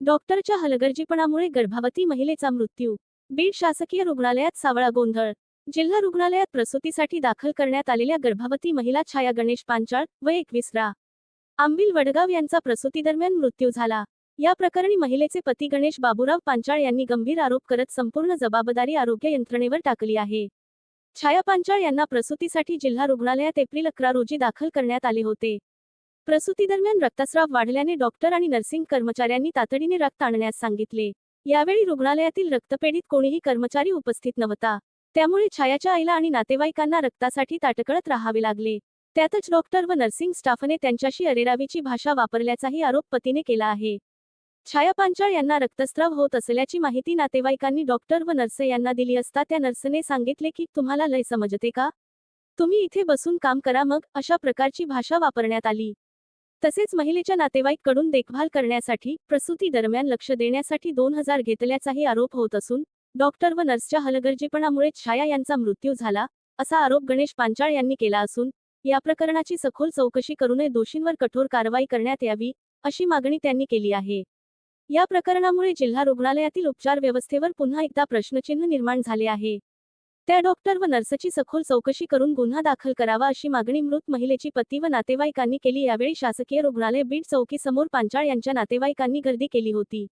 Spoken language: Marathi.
डॉक्टरच्या हलगर्जीपणामुळे गर्भवती महिलेचा मृत्यू. बीड शासकीय रुग्णालयात सावळा गोंधळ. जिल्हा रुग्णालयात प्रसूतीसाठी दाखल करण्यात आलेल्या गर्भवती महिला छाया गणेश पांचाळ व एकवीस रा. आंबिल वडगाव यांचा प्रसूतीदरम्यान मृत्यू झाला. या प्रकरणी महिलेचे पती गणेश बाबूराव पांचाळ यांनी गंभीर आरोप करत संपूर्ण जबाबदारी आरोग्य यंत्रणेवर टाकली आहे. छाया पांचाळ यांना प्रसूतीसाठी जिल्हा रुग्णालयात एप्रिल अकरा रोजी दाखल करण्यात आले होते. प्रसूतीदरम्यान रक्तस्राव वाढल्याने डॉक्टर आणि नर्सिंग कर्मचाऱ्यांनी तातडीने रक्त आणण्यास सांगितले. यावेळी रुग्णालयातील रक्तपेढीत कोणीही कर्मचारी उपस्थित नव्हता. त्यामुळे छायाच्या आईला आणि नातेवाईकांना रक्तासाठी ताटकळत राहावे लागले. त्यातच डॉक्टर व नर्सिंग स्टाफने त्यांच्याशी अरेरावीची भाषा वापरल्याचाही आरोप पतीने केला आहे. छाया पांचाळ यांना रक्तस्राव होत असल्याची माहिती नातेवाईकांनी डॉक्टर व नर्स यांना दिली असता त्या नर्सने सांगितले की तुम्हाला लय समजते का? तुम्ही इथे बसून काम करा मग अशा प्रकारची भाषा वापरण्यात आली. तसेच महिलेच्या नातेवाईककडून देखभाल करण्यासाठी प्रसूती दरम्यान लक्ष देण्यासाठी दोन हजार घेतल्याचाही आरोप होत असून डॉक्टर व नर्सच्या हलगर्जीपणामुळे छाया यांचा मृत्यू झाला असा आरोप गणेश पांचाळ यांनी केला असून या प्रकरणाची सखोल चौकशी करूनही दोषींवर कठोर कारवाई करण्यात यावी अशी मागणी त्यांनी केली आहे. या प्रकरणामुळे जिल्हा रुग्णालयातील उपचार व्यवस्थेवर पुन्हा एकदा प्रश्नचिन्ह निर्माण झाले आहे. त्या डॉक्टर व नर्सची सखोल चौकशी करून गुन्हा दाखल करावा अशी मागणी मृत महिलेची पती व नातेवाईकांनी केली. यावेळी शासकीय रुग्णालय बीड चौकी समोर पांचाळ यांच्या नातेवाईकांनी गर्दी केली होती.